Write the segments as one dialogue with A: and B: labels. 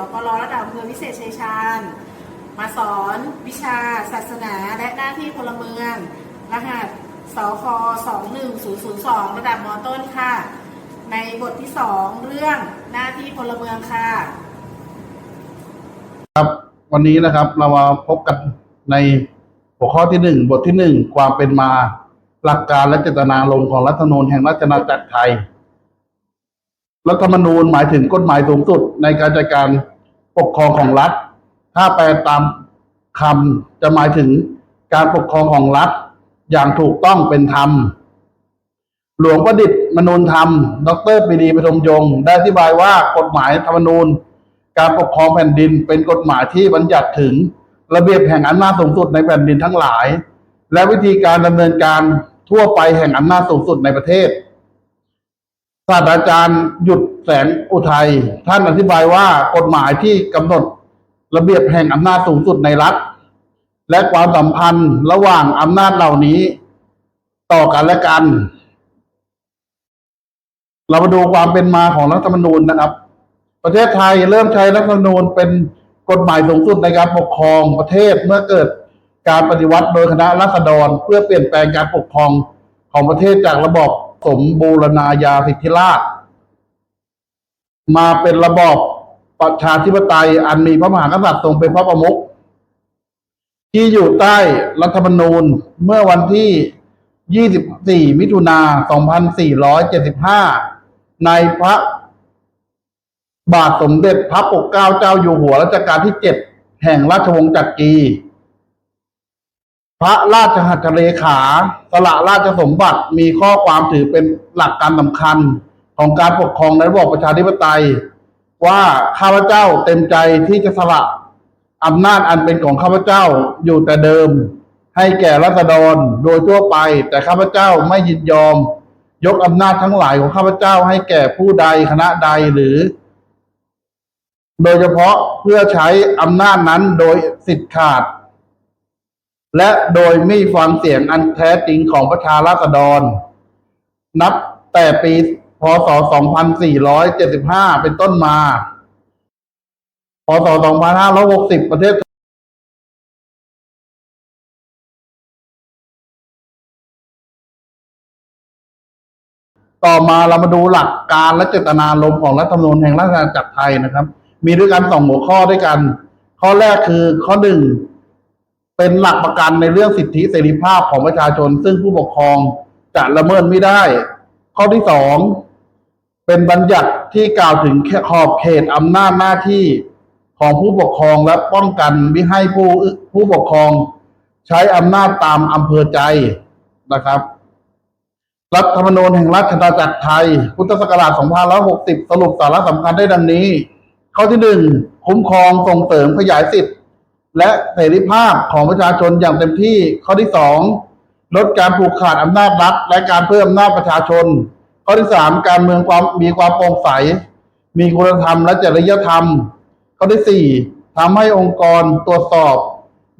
A: ครูสกลระดับอำเภอวิเศษชัยชาญ มาสอนวิชา ศาสนาและหน้าที่พลเมือง รหัสสค21002 ระดับมต้นค่ะ ในบทที่ 2 เรื่องหน้าที่พลเมืองค่ะ
B: ครับวันนี้นะครับเรามาพบกันในหัวข้อที่หนึ่งบทที่หนึ่งความเป็นมาหลักการและเจตนารมณ์ของรัฐธรรมนูญแห่งราชอาณาจักรไทย รัฐธรรมนูญหมายถึงกฎหมายสูงสุดในการจัดการ ปกครองของรัฐ ถ้าแปลตามคำจะหมายถึงการปกครองของรัฐ อย่างถูกต้องเป็นธรรม หลวงประดิษฐ์มนูญธรรม ดรปรีดีปฐมยง ได้อธิบายว่ากฎหมายธรรมนูญ การปกครองแผ่นดินเป็นกฎหมายที่บัญญัติถึง ระเบียบแห่งอำนาจสูงสุดในแผ่นดินทั้งหลาย และวิธีการดำเนินการทั่วไปแห่งอำนาจสูงสุดในประเทศ ศาสตราจารย์หยุดแสงอุทัย ท่านอธิบายว่ากฎหมายที่กำหนดระเบียบแห่งอำนาจสูงสุดในรัฐ และความสัมพันธ์ระหว่างอำนาจเหล่านี้ ต่อกันและกัน เรามาดูความเป็นมาของรัฐธรรมนูญนะครับ ประเทศไทยเริ่มใช้รัฐธรรมนูญเป็นกฎหมายสูงสุดในการปกครองประเทศเมื่อเกิดการปฏิวัติโดยคณะรัษฎรเพื่อเปลี่ยนแปลงการปกครองของประเทศจากระบอบ สมบูรณาญาสิทธิราช มาเป็นระบอบประชาธิปไตยอันมีพระมหากษัตริย์ทรงเป็นพระประมุขที่อยู่ใต้รัฐธรรมนูญเมื่อวันที่ 24 มิถุนา 2475 ในพระบาทสมเด็จพระปกเกล้าเจ้าอยู่หัวรัชกาลที่เจ็ดแห่งราชวงศ์จักรี พระราชหัตถเลขา สละราชสมบัติมีข้อความถือเป็นหลักการสำคัญของการปกครองในระบอบประชาธิปไตย ว่าข้าพเจ้าเต็มใจที่จะสละอำนาจอันเป็นของข้าพเจ้าอยู่แต่เดิม ให้แก่รัษฎรโดยทั่วไป แต่ข้าพเจ้าไม่ยินยอม ยกอำนาจทั้งหลายของข้าพเจ้าให้แก่ผู้ใดคณะใดหรือ โดยเฉพาะเพื่อใช้อำนาจนั้นโดยสิทธิ์ขาด และโดยไม่ฟังเสียงอันแท้จริงของประชาราษฎร นับแต่ปีพศ 2475 เป็นต้นมา พศ 2560 ประเทศต่อมาเรามาดูหลักการและเจตนารมณ์ของรัฐธรรมนูญแห่งราชอาณาจักรไทยนะครับ มีด้วยกันสองหัวข้อด้วยกัน ข้อแรกคือข้อหนึ่ง เป็นหลักประกันในเรื่องสิทธิเสรีภาพของประชาชน ซึ่งผู้ปกครองจะละเมิดไม่ได้ ข้อที่สองเป็นบัญญัติที่กล่าวถึงขอบเขตอำนาจหน้าที่ของผู้ปกครองและป้องกันไม่ให้ผู้ผู้ปกครองใช้อำนาจตามอำเภอใจนะครับ รัฐธรรมนูญแห่งราชอาณาจักรไทย พุทธศักราช 2560 สรุปสาระสำคัญได้ดังนี้ ข้อที่หนึ่งคุ้มครองส่งเสริมขยายสิทธิ และเสรีภาพของประชาชนอย่างเต็มที่ ข้อที่สองลดการผูกขาดอำนาจรัฐ และการเพิ่มอำนาจประชาชน ข้อที่สามการเมืองความมีความโปร่งใส มีคุณธรรมและจริยธรรม ข้อที่สี่ทำให้องค์กรตรวจสอบ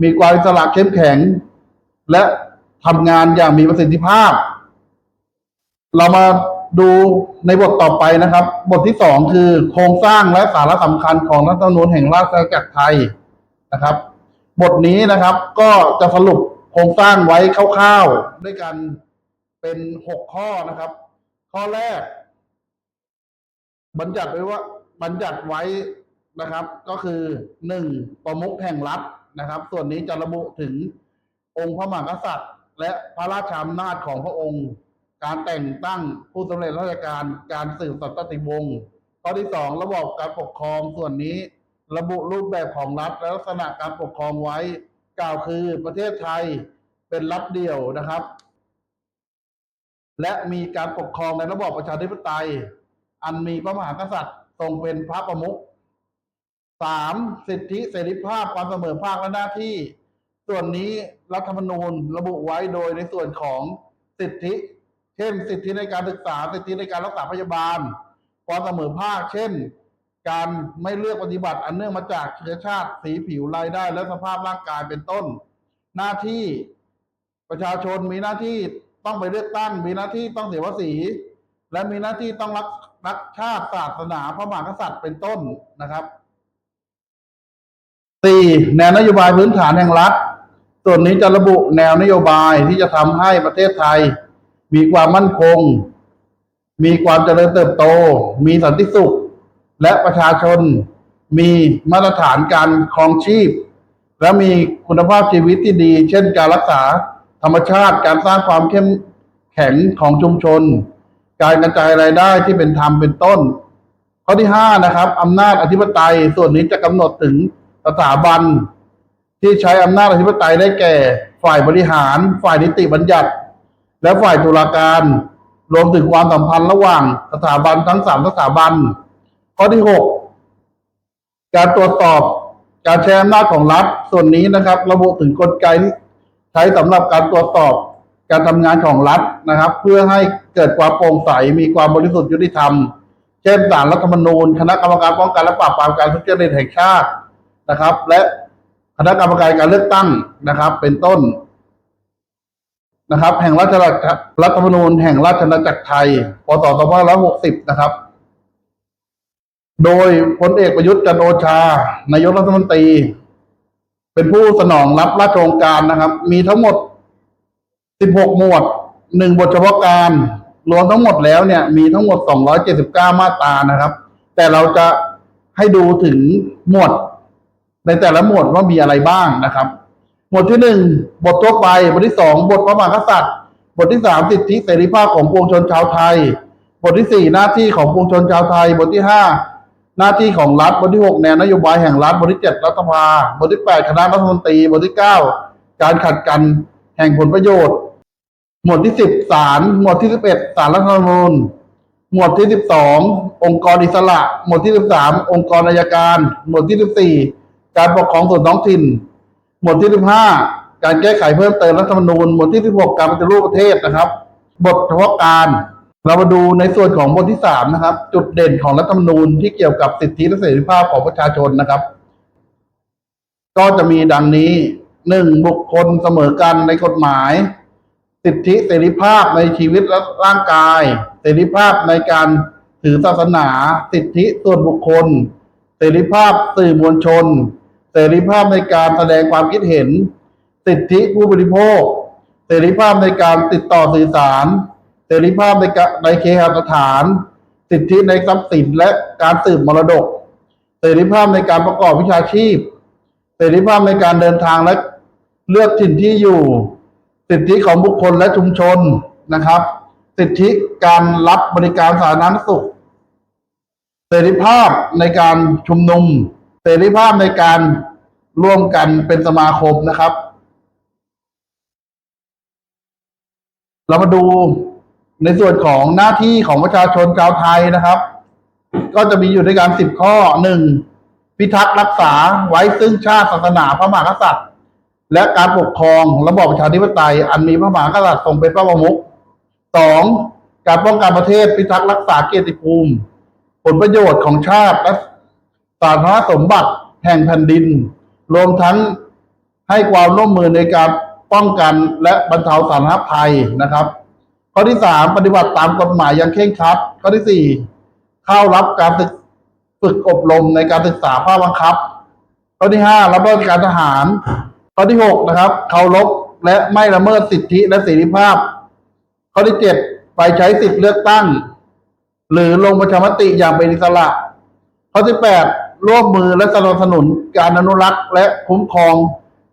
B: มีความอิสระเข้มแข็ง และทำงานอย่างมีประสิทธิภาพ เรามาดูในบทต่อไปนะครับ บทที่สองคือโครงสร้างและสาระสำคัญของรัฐธรรมนูญแห่งราชอาณาจักรไทย นะครับ บทนี้นะครับก็จะสรุปโครงสร้างไว้คร่าวๆด้วยกันเป็นหกข้อนะครับ ข้อแรก บัญญัติไว้ว่า บัญญัติไว้นะครับ ก็คือหนึ่งประมุขแห่งรัฐนะครับ ส่วนนี้จะระบุถึงองค์พระมหากษัตริย์ และพระราชอำนาจของพระองค์ การแต่งตั้งผู้สำเร็จราชการการสืบสันตติวงศ์ข้อที่สองระบบการปกครองส่วนนี้ ระบุรูปแบบของรัฐและลักษณะการปกครองไว้ กล่าวคือประเทศไทยเป็นรัฐเดี่ยวนะครับ และมีการปกครองในระบอบประชาธิปไตย อันมีพระมหากษัตริย์ทรงเป็นพระประมุขสามสิทธิเสรีภาพความเสมอภาคและหน้าที่ ส่วนนี้รัฐธรรมนูญระบุไว้โดยในส่วนของสิทธิ เช่น สิทธิในการศึกษา สิทธิในการรักษาพยาบาล ความเสมอภาค เช่น การไม่เลือกปฏิบัติอันเนื่องมาจากเชื้อชาติสีผิวรายได้ และสภาพร่างกายเป็นต้น หน้าที่ประชาชนมีหน้าที่ต้องไปเลือกตั้ง มีหน้าที่ต้องเสียภาษี และมีหน้าที่ต้องรักรักชาติศาสนาพระมหากษัตริย์เป็นต้นนะครับสี่แนวนโยบายพื้นฐานแห่งรัฐ ส่วนนี้จะระบุแนวนโยบายที่จะทำให้ประเทศไทย มีความมั่นคง มีความเจริญเติบโต มีสันติสุข และประชาชนมีมาตรฐานการครองชีพ และมีคุณภาพชีวิตที่ดี เช่นการรักษาธรรมชาติ การสร้างความเข้มแข็งของชุมชน การกระจายรายได้ที่เป็นธรรมเป็นต้น ข้อที่ห้านะครับอำนาจอธิปไตยส่วนนี้จะกำหนดถึงสถาบัน ที่ใช้อำนาจอธิปไตยได้แก่ ฝ่ายบริหาร ฝ่ายนิติบัญญัติ และฝ่ายตุลาการ รวมถึงความสัมพันธ์ระหว่างสถาบันทั้งสามสถาบัน ข้อที่หกการตรวจสอบการใช้อำนาจของรัฐส่วนนี้นะครับ ระบุถึงกลไกที่ใช้สำหรับการตรวจสอบการทำงานของรัฐนะครับ เพื่อให้เกิดความโปร่งใสมีความบริสุทธิ์ยุติธรรม เช่นศาลรัฐธรรมนูญ คณะกรรมการป้องกันและปราบปรามการทุจริตแห่งชาตินะครับ และคณะกรรมการการเลือกตั้งนะครับ เป็นต้นนะครับ แห่งราชอาณาจักรรัฐธรรมนูญแห่งราชอาณาจักรไทยพศ2560 นะครับ โดยพลเอกประยุทธ์จันโอชา นายกรัฐมนตรี เป็นผู้สนองรับราชโองการนะครับ มีทั้งหมด 16 หมวดหนึ่งบทเฉพาะการ รวมทั้งหมดแล้วเนี่ย มีทั้งหมด 279 มาตรานะครับ แต่เราจะให้ดูถึงหมวด ในแต่ละหมวดว่ามีอะไรบ้างนะครับ หมวดที่หนึ่งบททั่วไป บทที่สองบทพระมหากษัตริย์ บทที่สามสิทธิเสรีภาพของปวงชนชาวไทย บทที่สี่หน้าที่ของปวงชนชาวไทย บทที่ห้า หน้าที่ของรัฐบทที่หกแนวนโยบายแห่งรัฐบทที่เจ็ดรัฐสภาบทที่แปดคณะรัฐมนตรีบทที่เก้าการขัดกันแห่งผลประโยชน์ หมวดที่สิบศาลหมวดที่สิบเอ็ดศาลรัฐธรรมนูญหมวดที่สิบสององค์กรอิสระ หมวดที่สิบสามองค์กรอัยการ หมวดที่สิบสี่การปกครองส่วนท้องถิ่น หมวดที่สิบห้าการแก้ไขเพิ่มเติมรัฐธรรมนูญ หมวดที่สิบหกการปฏิรูปประเทศนะครับ บทเฉพาะการ เรามาดูในส่วนของบทที่สามนะครับ จุดเด่นของรัฐธรรมนูญที่เกี่ยวกับสิทธิและเสรีภาพของประชาชนนะครับ ก็จะมีดังนี้หนึ่งบุคคลเสมอกันในกฎหมาย สิทธิเสรีภาพในชีวิตและร่างกาย เสรีภาพในการถือศาสนา สิทธิส่วนบุคคล เสรีภาพสื่อมวลชน เสรีภาพในการแสดงความคิดเห็น สิทธิผู้บริโภค เสรีภาพในการติดต่อสื่อสาร เสรีภาพในกะในเคหสถาน สิทธิในทรัพย์สินและการสืบมรดก เสรีภาพในการประกอบวิชาชีพ เสรีภาพในการเดินทางและเลือกถิ่นที่อยู่ สิทธิของบุคคลและชุมชนนะครับ สิทธิการรับบริการสาธารณสุข เสรีภาพในการชุมนุม เสรีภาพในการร่วมกันเป็นสมาคมนะครับ เรามาดู ในส่วนของหน้าที่ของประชาชนชาวไทยนะครับ ก็จะมีอยู่ด้วยกันสิบข้อหนึ่งพิทักษ์รักษาไว้ซึ่งชาติศาสนาพระมหากษัตริย์ และการปกครองระบอบประชาธิปไตย อันมีพระมหากษัตริย์ทรงเป็นพระประมุขสองการป้องกันประเทศพิทักษ์รักษาเกียรติภูมิ ผลประโยชน์ของชาติและสาธารณสมบัติแห่งแผ่นดิน รวมทั้งให้ความร่วมมือในการป้องกันและบรรเทาสาธารณภัยนะครับ ข้อที่สามปฏิบัติตามกฎหมายอย่างเคร่งครัด ข้อที่สี่เข้ารับการฝึกอบรมในการศึกษาภาคบังคับ ข้อที่ห้ารับราชการทหาร ข้อที่หกนะครับเคารพและไม่ละเมิดสิทธิและเสรีภาพ ข้อที่เจ็ดไปใช้สิทธิเลือกตั้ง หรือลงประชามติอย่างเป็นอิสระ ข้อที่แปดร่วมมือและสนับสนุนการอนุรักษ์และคุ้มครอง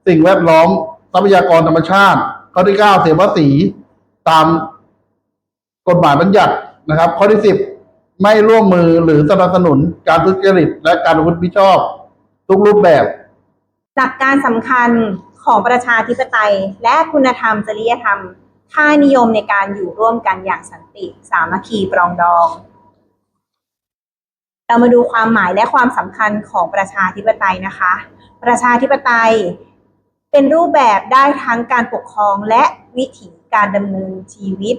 B: สิ่งแวดล้อมทรัพยากรธรรมชาติ ข้อที่เก้าเสียภาษีตาม กฎหมายบัญญัตินะครับ ข้อที่สิบไม่ร่วมมือหรือสนับสนุนการทุจริตและการประพฤติมิชอบ ทุกรูปแบบ
C: หลักการสำคัญของประชาธิปไตย และคุณธรรมจริยธรรม ค่านิยมในการอยู่ร่วมกันอย่างสันติ สามัคคีปรองดอง เรามาดูความหมายและความสำคัญของประชาธิปไตยนะคะ ประชาธิปไตยเป็นรูปแบบได้ทั้งการปกครองและวิถีการดำเนินชีวิต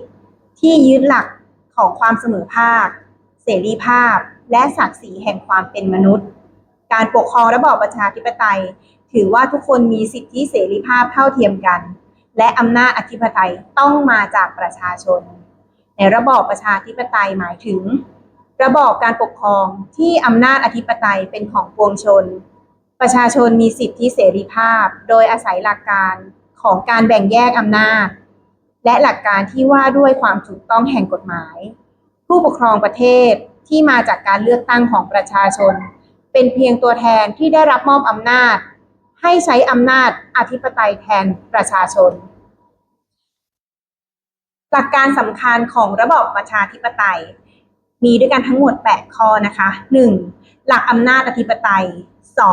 C: ที่ยึดหลักของความเสมอภาค เสรีภาพ และศักดิ์ศรีแห่งความเป็นมนุษย์ การปกครองระบอบประชาธิปไตย ถือว่าทุกคนมีสิทธิเสรีภาพเท่าเทียมกัน และอำนาจอธิปไตยต้องมาจากประชาชน ในระบอบประชาธิปไตยหมายถึง ระบอบการปกครองที่อำนาจอธิปไตยเป็นของปวงชน ประชาชนมีสิทธิเสรีภาพ โดยอาศัยหลักการของการแบ่งแยกอำนาจ และหลักการที่ว่าด้วยความถูกต้องแห่งกฎหมาย ผู้ปกครองประเทศที่มาจากการเลือกตั้งของประชาชน เป็นเพียงตัวแทนที่ได้รับมอบอำนาจ ให้ใช้อำนาจอธิปไตยแทนประชาชน หลักการสำคัญของระบอบประชาธิปไตย มีด้วยกันทั้งหมด 8 ข้อนะคะ 1. หลักอำนาจอธิปไตย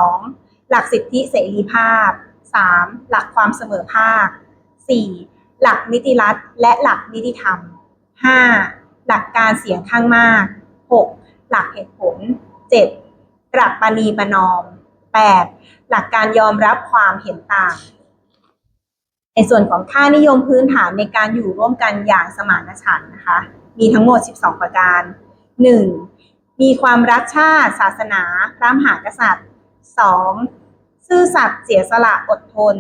C: 2. หลักสิทธิเสรีภาพ 3. หลักความเสมอภาค 4. หลักนิติรัฐและหลักนิติธรรม 5. หลักการเสียงข้างมาก 6. หลักเหตุผล 7. หลักปณีประนอม 8. หลักการยอมรับความเห็นต่าง ในส่วนของค่านิยมพื้นฐานในการอยู่ร่วมกันอย่างสมานฉันท์นะคะ มีทั้งหมด 12 ประการ 1. มีความรักชาติ ศาสนา พระมหากษัตริย์ 2. ซื่อสัตย์เสียสละอดทน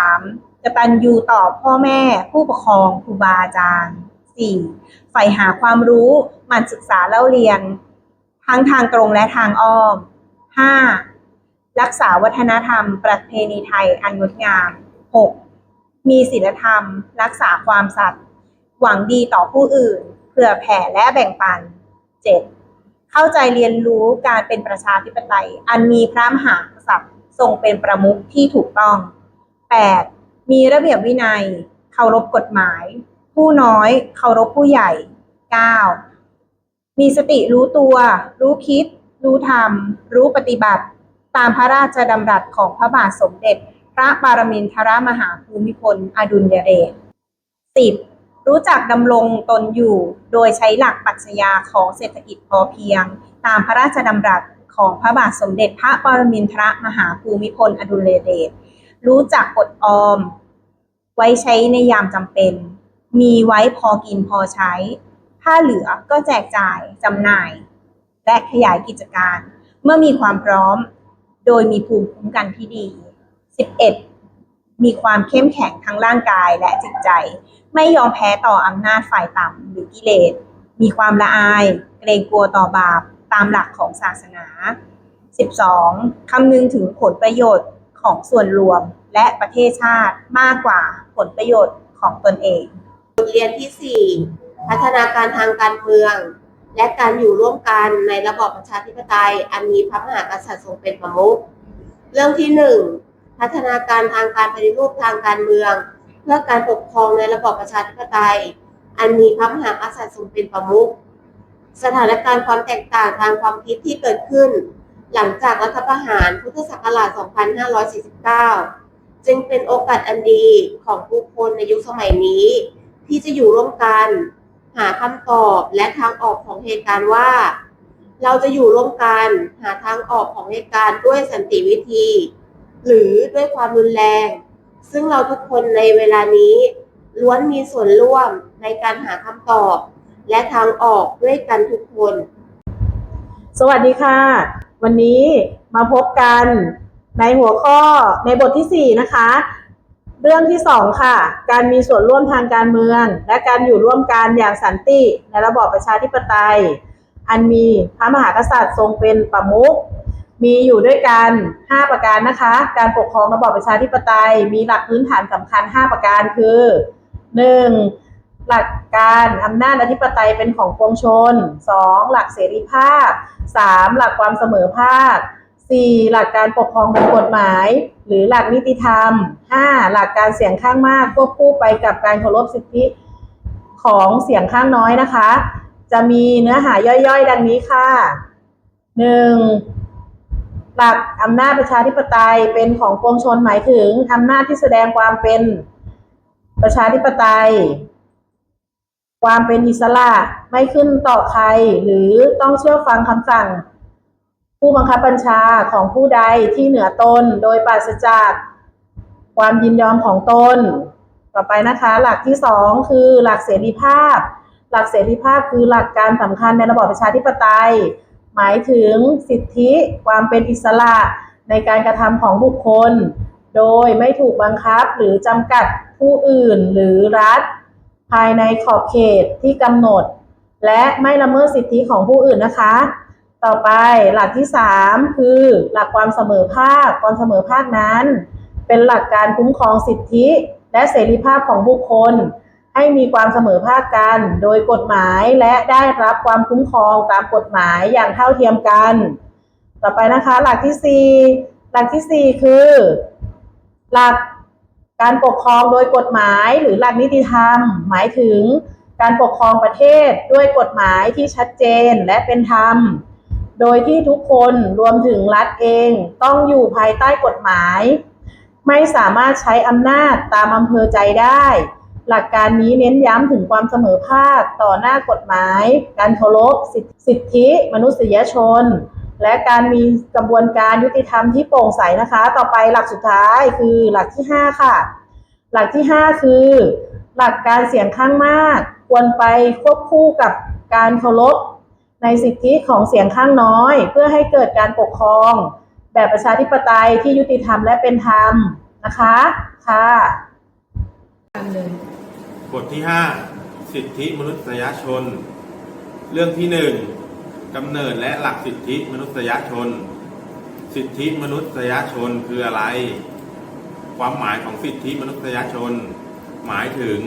C: 3. กตัญญูต่อพ่อแม่ผู้ปกครองครูบาอาจารย์ 4. ใฝ่หาความรู้หมั่นศึกษาเล่าเรียน ทั้งทางตรงและทางอ้อม 5. รักษาวัฒนธรรม ประเพณีไทยอันงดงาม 6. มีศีลธรรม รักษาความสัตย์หวังดีต่อผู้อื่นเผื่อแผ่และแบ่งปัน 7. เข้าใจเรียนรู้การเป็นประชาธิปไตย อันมีพระมหากษัตริย์ทรงเป็นประมุขที่ถูกต้อง 8. มีระเบียบวินัย เคารพกฎหมาย ผู้น้อย เคารพผู้ใหญ่ 9. มีสติรู้ตัว รู้คิด รู้ธรรมรู้ปฏิบัติ ตามพระราชดำรัสของพระบาทสมเด็จ พระปรมินทรมหาภูมิพล อดุลยเดช 10. รู้จักดำรงตนอยู่ โดยใช้หลักปรัชญาของเศรษฐกิจพอเพียง ตามพระราชดำรัสของพระบาทสมเด็จพระปรมินทรมหาภูมิพล อดุลยเดช รู้จักอดออม ไว้ใช้ในยามจำเป็น มีไว้พอกินพอใช้ ถ้าเหลือก็แจกจ่ายจำหน่าย และขยายกิจการ เมื่อมีความพร้อม โดยมีภูมิคุ้มกันที่ดี 11. มีความเข้มแข็งทั้งร่างกายและจิตใจ ไม่ยอมแพ้ต่ออำนาจฝ่ายต่ำหรือกิเลส มีความละอาย เกรงกลัวต่อบาปตามหลักของศาสนา 12. คำนึงถึงผลประโยชน์ ของส่วนรวมและประเทศชาติมากกว่าผลประโยชน์ของตนเอง
D: บทเรียนที่ 4 พัฒนาการทางการเมือง และการอยู่ร่วมกันในระบอบประชาธิปไตย อันมีพระมหากษัตริย์ทรงเป็นประมุขเรื่องที่ 1 พัฒนาการทางการปฏิรูปทางการเมือง เพื่อการปกครองในระบอบประชาธิปไตย อันมีพระมหากษัตริย์ทรงเป็นประมุขสถานการณ์ความแตกต่างทางความคิดที่เกิดขึ้น หลังจากรัฐประหารพุทธศักราช 2549 จึงเป็นโอกาสอันดีของผู้คนในยุคสมัยนี้ ที่จะอยู่ร่วมกัน หาคำตอบและทางออกของเหตุการณ์ว่า เราจะอยู่ร่วมกันหาทางออกของเหตุการณ์ด้วยสันติวิธี หรือด้วยความรุนแรง ซึ่งเราทุกคนในเวลานี้ล้วนมีส่วนร่วมในการหาคำตอบ และทางออกด้วยกันทุกคน
E: สวัสดีค่ะ วันนี้มาพบกันในหัวข้อในบทที่ 4 นะคะ เรื่องที่ 2 ค่ะ การมีส่วนร่วมทางการเมือง และการอยู่ร่วมกันอย่างสันติในระบอบประชาธิปไตย อันมีพระมหากษัตริย์ทรงเป็นประมุขมีอยู่ด้วยกัน 5 ประการนะคะ การปกครองระบอบประชาธิปไตย มีหลักพื้นฐานสำคัญ 5 ประการคือ 1. หลักการอำนาจอธิปไตยเป็นของปวงชน 2. หลักเสรีภาพ 3. หลักความเสมอภาค 4. หลักการปกครองทางกฎหมาย หรือหลักนิติธรรม 5. หลักการเสียงข้างมากควบคู่ไปกับการเคารพสิทธิของเสียงข้างน้อยนะคะ จะมีเนื้อหาย่อยๆ ดังนี้ค่ะ 1. หลักอำนาจประชาธิปไตยเป็นของปวงชนหมายถึงอำนาจที่แสดงความเป็นประชาธิปไตย ความเป็นอิสระไม่ขึ้นต่อใคร หรือต้องเชื่อฟังคำสั่ง ผู้บังคับบัญชาของผู้ใดที่เหนือตนโดยปราศจาก ความยินยอมของตน ต่อไปนะคะ หลักที่สองคือหลักเสรีภาพ หลักเสรีภาพคือหลักการสำคัญในระบอบประชาธิปไตย หมายถึงสิทธิความเป็นอิสระในการกระทำของบุคคล โดยไม่ถูกบังคับหรือจำกัดผู้อื่นหรือรัฐ ภายในขอบเขตที่กำหนด และไม่ละเมิดสิทธิของผู้อื่นนะคะ ต่อไปหลักที่ 3 คือหลักความเสมอภาค ความเสมอภาคนั้น เป็นหลักการคุ้มครองสิทธิและเสรีภาพของบุคคล ให้มีความเสมอภาคกัน โดยกฎหมายและได้รับความคุ้มครองตามกฎหมายอย่างเท่าเทียมกัน ต่อไปนะคะ หลักที่ 4 หลักที่ 4 คือ หลัก การปกครองโดยกฎหมายหรือหลักนิติธรรม หมายถึงการปกครองประเทศด้วยกฎหมายที่ชัดเจนและเป็นธรรม โดยที่ทุกคนรวมถึงรัฐเองต้องอยู่ภายใต้กฎหมาย ไม่สามารถใช้อำนาจตามอำเภอใจได้ หลักการนี้เน้นย้ำถึงความเสมอภาคต่อหน้ากฎหมาย การเคารพสิทธิสิทธิมนุษยชน และการมีกระบวนการยุติธรรมที่โปร่งใสนะคะ ต่อไปหลักสุดท้ายคือหลักที่ 5 ค่ะ หลักที่ 5 คือ หลักการเสียงข้างมาก ควรไปควบคู่กับการเคารพในสิทธิของเสียงข้างน้อย เพื่อให้เกิดการปกครอง แบบประชาธิปไตยที่ยุติธรรมและเป็นธรรมนะคะค่ะ
F: บทที่ 5 สิทธิมนุษยชน เรื่องที่ 1 กำเนิดและหลักสิทธิมนุษยชน สิทธิมนุษยชนคืออะไร ความหมายของสิทธิมนุษยชน หมายถึง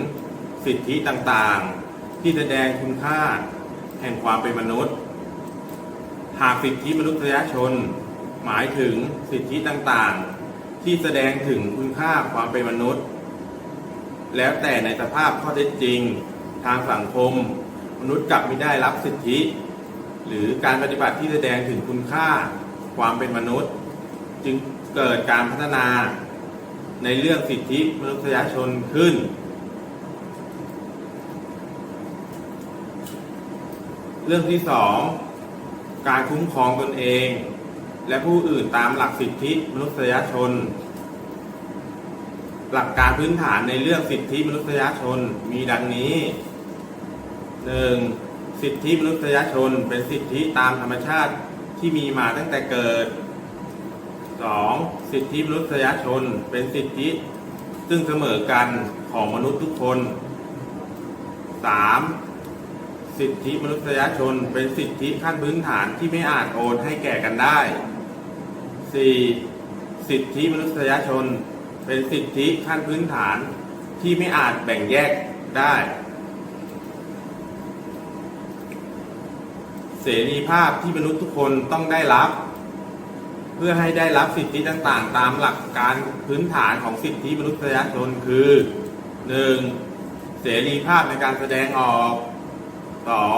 F: สิทธิต่างๆ ที่แสดงคุณค่า แห่งความเป็นมนุษย์ หากสิทธิมนุษยชน หมายถึงสิทธิต่างๆ ที่แสดงถึงคุณค่าความเป็นมนุษย์ แล้วแต่ในสภาพข้อเท็จจริง ทางสังคม มนุษย์กลับไม่ได้รับสิทธิ หรือการปฏิบัติที่แสดงถึงคุณค่าความเป็นมนุษย์ จึงเกิดการพัฒนาในเรื่องสิทธิมนุษยชนขึ้น เรื่องที่สองการคุ้มครองตนเอง และผู้อื่นตามหลักสิทธิมนุษยชน หลักการพื้นฐานในเรื่องสิทธิมนุษยชนมีดังนี้ 1. สิทธิมนุษยชนเป็นสิทธิตามธรรมชาติที่มีมาตั้งแต่เกิด 2. สิทธิมนุษยชนเป็นสิทธิซึ่งเสมอกันของมนุษย์ทุกคน 3. สิทธิมนุษยชนเป็นสิทธิขั้นพื้นฐานที่ไม่อาจโอนให้แก่กันได้ 4. สิทธิมนุษยชนเป็นสิทธิขั้นพื้นฐานที่ไม่อาจแบ่งแยกได้ เสรีภาพที่มนุษย์ทุกคนต้องได้รับ เพื่อให้ได้รับสิทธิต่างๆ ตามหลักการพื้นฐานของสิทธิมนุษยชนคือ 1. เสรีภาพในการแสดงออก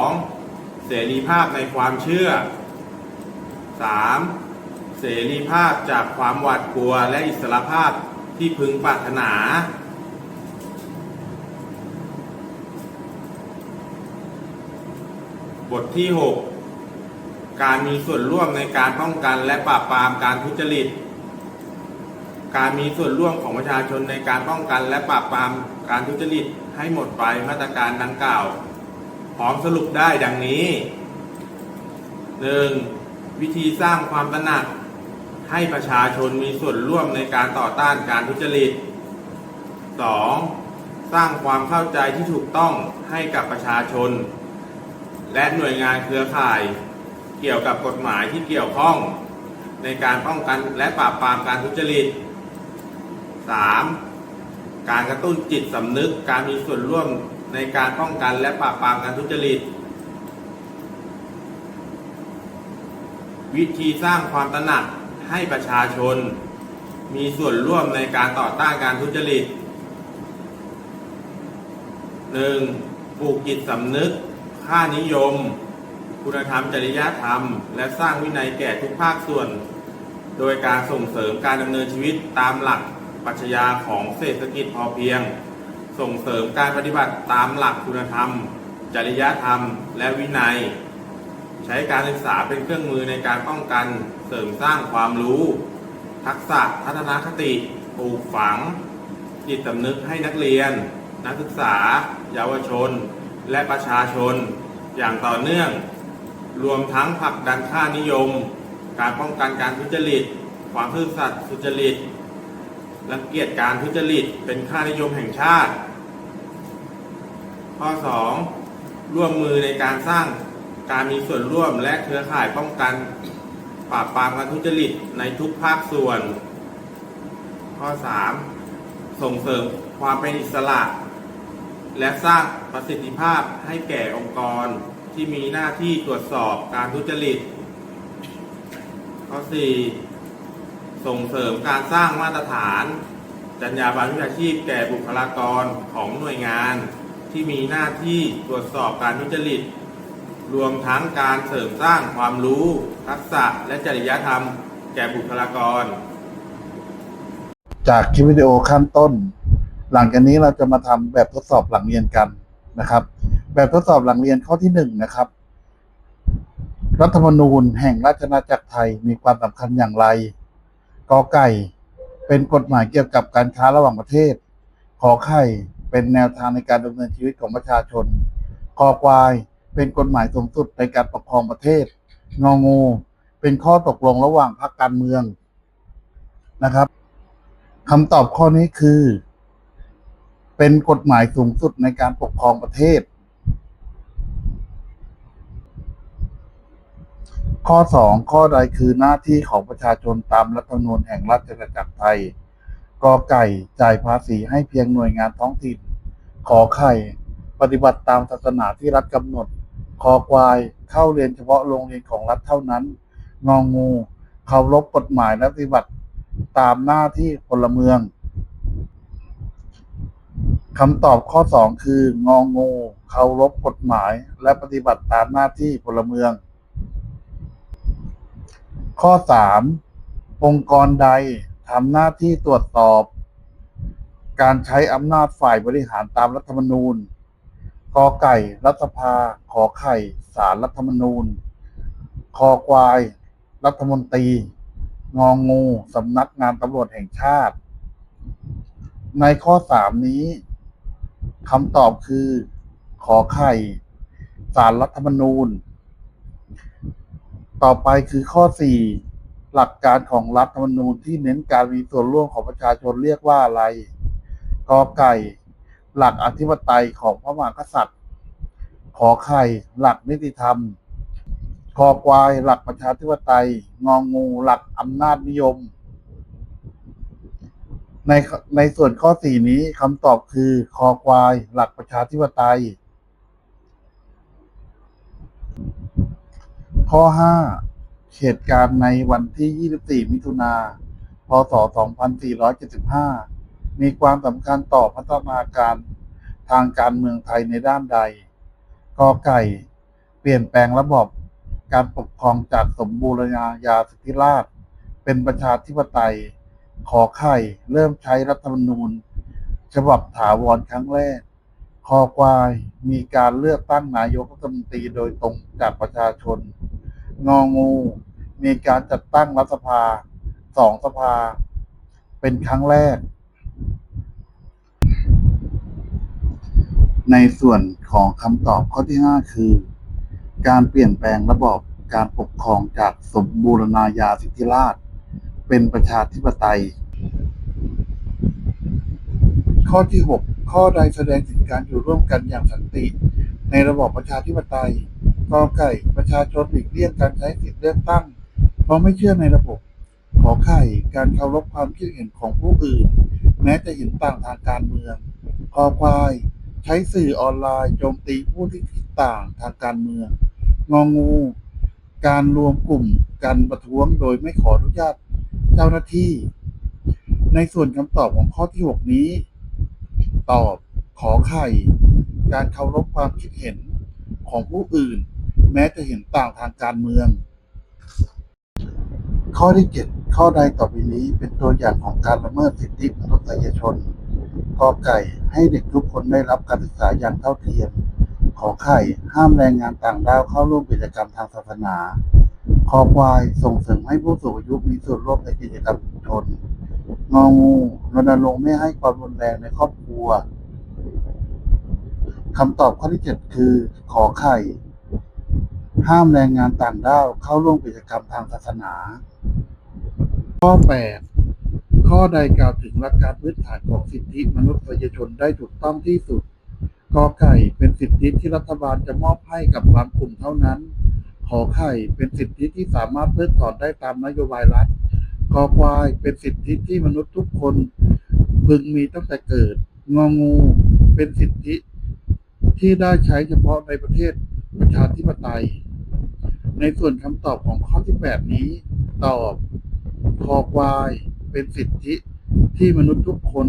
F: 2. เสรีภาพในความเชื่อ 3. เสรีภาพจากความหวาดกลัวและอิสรภาพที่พึงปรารถนา บทที่ 6 การมีส่วนร่วมในการป้องกันและปราบปรามการทุจริต การมีส่วนร่วมของประชาชนในการป้องกันและปราบปรามการทุจริตให้หมดไปมาตรการดังกล่าวพร้อมสรุปได้ดังนี้ 1. วิธีสร้างความตระหนัก ให้ประชาชนมีส่วนร่วมในการต่อต้านการทุจริต 2. สร้างความเข้าใจที่ถูกต้องให้กับประชาชน และหน่วยงานเครือข่าย เกี่ยวกับกฎหมายที่เกี่ยวข้องในการป้องกันและปราบปรามการทุจริต 3. การกระตุ้นจิตสำนึกการมีส่วนร่วมในการป้องกันและปราบปรามการทุจริต วิธีสร้างความตระหนักให้ประชาชน มีส่วนร่วมในการต่อต้านการทุจริต 1. ปลูกจิตสำนึก ค่านิยม คุณธรรมจริยธรรม และสร้างวินัยแก่ทุกภาคส่วน โดยการส่งเสริมการดำเนินชีวิตตามหลักปรัชญาของเศรษฐกิจพอเพียง ส่งเสริมการปฏิบัติตามหลักคุณธรรม จริยธรรม และวินัย ใช้การศึกษาเป็นเครื่องมือในการป้องกันเสริมสร้างความรู้ ทักษะทัศนาคติปลูกฝัง จิตสำนึกให้นักเรียน นักศึกษา เยาวชน และประชาชน อย่างต่อเนื่อง รวมทั้งผลักดันค่านิยม การป้องกันการทุจริต ความซื่อสัตย์สุจริตรังเกียจการทุจริตเป็นค่านิยมแห่งชาติ ข้อ 2 ร่วมมือในการสร้างการมีส่วนร่วมและเครือข่ายป้องกันปราบปรามการทุจริตในทุกภาคส่วน ข้อ 3 ส่งเสริมความเป็นอิสระ และสร้างประสิทธิภาพให้แก่องค์กร ที่มีหน้าที่ตรวจสอบการทุจริต ข้อ 4 ส่งเสริมการสร้างมาตรฐาน จรรยาบรรณวิชาชีพแก่บุคลากรของหน่วยงาน ที่มีหน้าที่ตรวจสอบการทุจริต รวมทั้งการเสริมสร้างความรู้ ทักษะและจริยธรรม แก่บุคลากร
G: จากคลิปวิดีโอขั้นต้น หลังจากนี้เราจะมาทำแบบทดสอบหลังเรียนกันนะครับ แบบทดสอบหลังเรียนข้อที่หนึ่งนะครับ รัฐธรรมนูญแห่งราชอาณาจักรไทยมีความสำคัญอย่างไรกอไก่ เป็นกฎหมายเกี่ยวกับการค้าระหว่างประเทศ ขอไข่เป็นแนวทางในการดำเนินชีวิตของประชาชนคอควายเป็นกฎหมายสูงสุดในการปกครองประเทศ งองู เป็นข้อตกลงระหว่างพรรคการเมืองนะครับคำตอบข้อนี้คือ เป็นกฎหมายสูงสุดในการปกครองประเทศ ข้อสองข้อใดคือหน้าที่ของประชาชนตามรัฐธรรมนูญแห่งราชอาณาจักรไทยกอไก่จ่ายภาษีให้เพียงหน่วยงานท้องถิ่น ขอไข่ ปฏิบัติตามศาสนาที่รัฐกำหนด คอควายเข้าเรียนเฉพาะโรงเรียนของรัฐเท่านั้น งองงูเคารพกฎหมายและปฏิบัติตามหน้าที่พลเมืองคำตอบข้อสองคืององงูเคารพกฎหมาย และปฏิบัติตามหน้าที่พลเมือง ข้อสามองค์กรใดทำหน้าที่ตรวจสอบ การใช้อำนาจฝ่ายบริหารตามรัฐธรรมนูญกอไก่ รัฐสภา ขอไข่สารรัฐธรรมนูญ คอควาย รัฐมนตรี งองงูสำนักงานตำรวจแห่งชาติ ในข้อสามนี้คำตอบคือ ขอไข่สารรัฐธรรมนูญ ต่อไปคือข้อสี่หลักการของรัฐธรรมนูญที่เน้นการมีส่วนร่วมของประชาชนเรียกว่าอะไรกอไก่ หลักอธิปไตยของพระมหากษัตริย์ ขอไข่หลักนิติธรรม คอควาย หลักประชาธิปไตย งองูหลักอำนาจนิยม ในในส่วนข้อสี่นี้คำตอบคือ คอควาย หลักประชาธิปไตย ข้อห้าเหตุการณ์ในวันที่ 24 มิถุนาพศ 2475 มีความสำคัญต่อพัฒนาการทางการเมืองไทยในด้านใดกอไก่ เปลี่ยนแปลงระบบการปกครองจากสมบูรณาญาสิทธิราช เป็นประชาธิปไตย ขอไข่ เริ่มใช้รัฐธรรมนูญ ฉบับถาวรครั้งแรก คอควาย มีการเลือกตั้งนายกรัฐมนตรีโดยตรงจากประชาชน งองู มีการจัดตั้งรัฐสภาสองสภา เป็นครั้งแรก ในส่วนของคำตอบข้อที่5คือ การเปลี่ยนแปลงระบอบการปกครองจากสมบูรณาญาสิทธิราช เป็นประชาธิปไตย ข้อที่ 6 ข้อใดแสดงถึงการอยู่ร่วมกันอย่างสันติ ในระบอบประชาธิปไตย กอไก่ ประชาชนหลีกเลี่ยงการใช้สิทธิเลือกตั้ง เพราะไม่เชื่อในระบบ ขอไข่ การเคารพความคิดเห็นของผู้อื่น แม้จะเห็นต่างทางการเมืองคอควาย ใช้สื่อออนไลน์โจมตีผู้ที่คิดต่างทางการเมือง งองู การรวมกลุ่มกันประท้วงโดยไม่ขออนุญาตเจ้าหน้าที่ ในส่วนคำตอบของข้อที่ 6 นี้ ตอบขอไข่ การเคารพความคิดเห็นของผู้อื่น แม้จะเห็นต่างทางการเมือง ข้อที่7ข้อใดต่อไปนี้เป็นตัวอย่างของการละเมิดสิทธิมนุษยชนกอไก่ให้เด็กทุกคนได้รับการศึกษาอย่างเท่าเทียม ขอไข่ห้ามแรงงานต่างด้าวเข้าร่วมกิจกรรมทางศาสนาคอควายส่งเสริมให้ผู้สูงอายุมีส่วนร่วมในกิจกรรมชุมชนงองูรณรงค์ไม่ให้ความรุนแรงในครอบครัวคำตอบข้อที่ 7 คือ ขอไข่ ห้ามแรงงานต่างด้าวเข้าร่วมกิจกรรมทางศาสนา ข้อ 8 ข้อใดกล่าวถึงหลักการพื้นฐานของสิทธิมนุษยชนได้ถูกต้องที่สุดกอไก่เป็นสิทธิที่รัฐบาลจะมอบให้กับบางกลุ่มเท่านั้น ขอไข่เป็นสิทธิที่สามารถเพิกถอนได้ตามนโยบายรัฐกอควายเป็นสิทธิที่มนุษย์ทุกคนพึงมีตั้งแต่เกิด งองูเป็นสิทธิที่ได้ใช้เฉพาะในประเทศประชาธิปไตย ในส่วนคำตอบของข้อที่แบบนี้ ตอบคอควาย เป็นสิทธิที่มนุษย์ทุกคน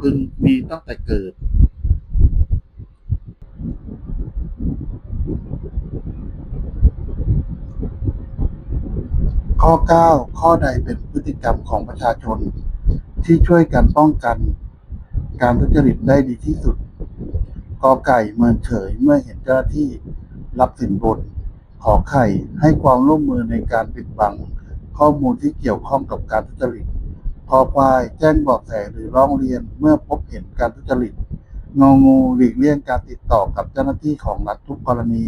G: พึงมีตั้งแต่เกิด ข้อ 9 ข้อใดเป็นพฤติกรรมของประชาชน ที่ช่วยกันป้องกัน การทุจริตได้ดีที่สุดกอไก่เมินเฉยเมื่อเห็นเจ้าหน้าที่รับสินบน ขอไข่ให้ความร่วมมือในการปิดบัง ข้อมูลที่เกี่ยวข้องกับการทุจริตคอควายแจ้งเบอกแสหรือร้องเรียนเมื่อพบเห็นการทุจริตงองูหลีกเลี่ยงการติดต่อกับเจ้าหน้าที่ของรัฐทุกกรณี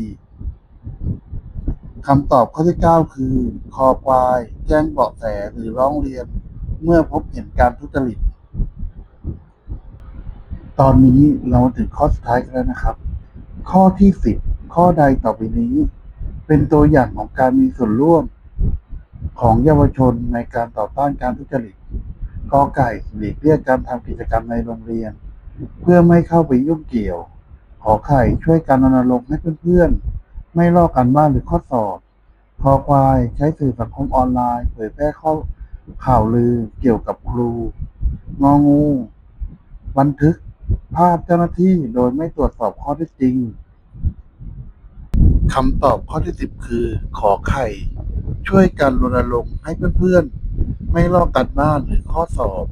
G: คำตอบข้อที่ 9 คือ คอควาย แจ้งเบาะแสหรือร้องเรียน เมื่อพบเห็นการทุจริต ตอนนี้เรามาถึงข้อสุดท้ายกันแล้วนะครับ ข้อที่ 10 ข้อใดต่อไปนี้ เป็นตัวอย่างของการมีส่วนร่วมของเยาวชนในการต่อต้านการทุจริตกอไก่หลีกเลี่ยงการทำกิจกรรมในโรงเรียน เพื่อไม่เข้าไปยุ่งเกี่ยว ขอไข่ช่วยการรณรงค์ให้เพื่อนๆ ไม่ลอกกันบ้านหรือข้อสอบคอควายใช้สื่อสังคมออนไลน์เผยแพร่ข้อข่าวลือเกี่ยวกับครู งองู บันทึก ภาพเจ้าหน้าที่โดยไม่ตรวจสอบข้อเท็จจริง คำตอบข้อที่สิบคือ ขอไข่ ช่วยกันรณรงค์ให้เพื่อนๆ ไม่ลอกกันบ้านหรือข้อสอบ